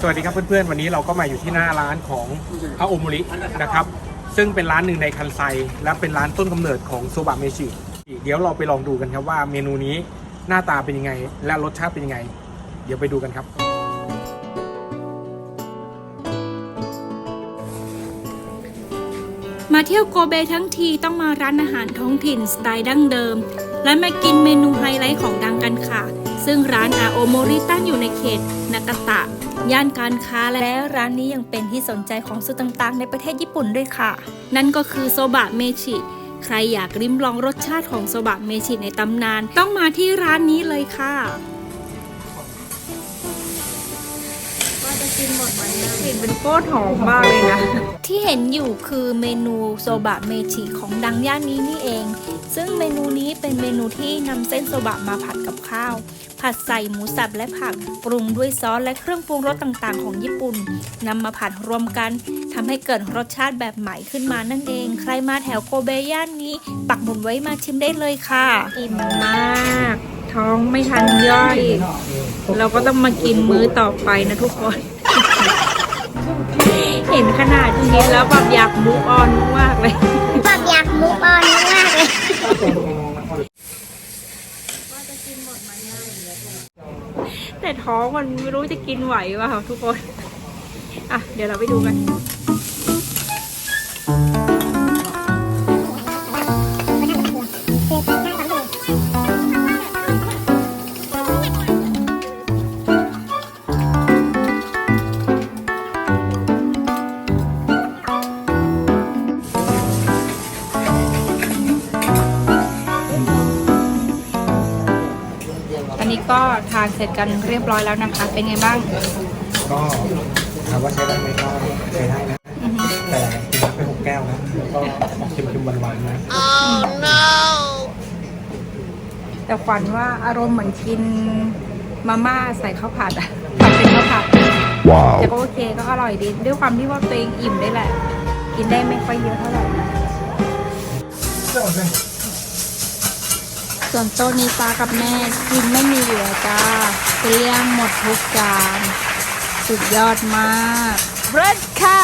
สวัสดีครับเพื่อนๆ วันนี้เราก็มาอยู่ที่หน้าร้านของพระโอมุรินะครับ ซึ่งเป็นร้านหนึ่งในคันไซ และเป็นร้านต้นกำเนิดของโซบะเมชิเดี๋ยวเราไปลองดูกันครับว่าเมนูนี้หน้าตาเป็นยังไง และรสชาติเป็นยังไง เดี๋ยวไปดูกันครับ มาเที่ยวโกเบทั้งทีต้องมาร้านอาหารท้องถิ่นสไตล์ดั้งเดิม และมากินเมนูไฮไลท์ของดั ซึ่งร้านอาโอโมริตั้งอยู่ในเขตนากาตะ ย่านการค้าและร้านนี้ยังเป็นที่สนใจของสื่อต่างๆ ในประเทศญี่ปุ่นด้วยค่ะ นั่นก็คือโซบะเมชิ ใครอยากริมลองรสชาติของโซบะเมชิในตำนาน ต้องมาที่ร้านนี้เลยค่ะ กินหมดไหมนะกลิ่นเป็นโคตรหอมมากเลยนะ ที่เห็นอยู่คือเมนูโซบะเมชิของดังย่านนี้นี่เอง ซึ่งเมนูนี้เป็นเมนูที่นำเส้นโซบะมาผัดกับข้าว ผัดใส่หมูสับและผัก ปรุงด้วยซอสและเครื่องปรุงรสต่างๆ ของญี่ปุ่นนำมาผัดรวมกันทำให้เกิดรสชาติแบบใหม่ขึ้นมานั่นเอง ใครมาแถวโกเบย่านนี้ ปักหมุดไว้มาชิมได้เลยค่ะ อิ่มมาก ท้องไม่ทันย่อย เราก็ต้องมากินมื้อต่อไปนะทุกคน เห็นขนาดชิ้นแล้วแบบอยากมูฟออนมากเลยแบบอยากมุกออนมากเลยแต่ท้องมันไม่รู้จะกินไหวว่ะทุกคน อะ เดี๋ยวเราไปดูกัน อันนี้ก็ทานเสร็จกันเรียบร้อยแล้วนะคะ เป็นไงบ้าง ก็ถามว่าใช้ได้ไหมก็ใช้ได้นะ แต่กินไปหกแก้วนะก็ออกเค็มๆหวานๆนะแต่ขวัญว่าอารมณ์เหมือนกินมาม่าใส่ข้าวผัดอะผัดเป็นข้าวผัดแต่ก็โอเคก็อร่อยดี ด้วยความที่ว่าตัวเองอิ่มได้วยแหละ กินได้ไม่ค่อยเยอะเท่าไหร่ ส่วนโต๊ะนี้ป้ากับแม่กินไม่มีเหลือจ้าเกลี้ยงหมดทุกจาน สุดยอดมากเริ่ดค่ะ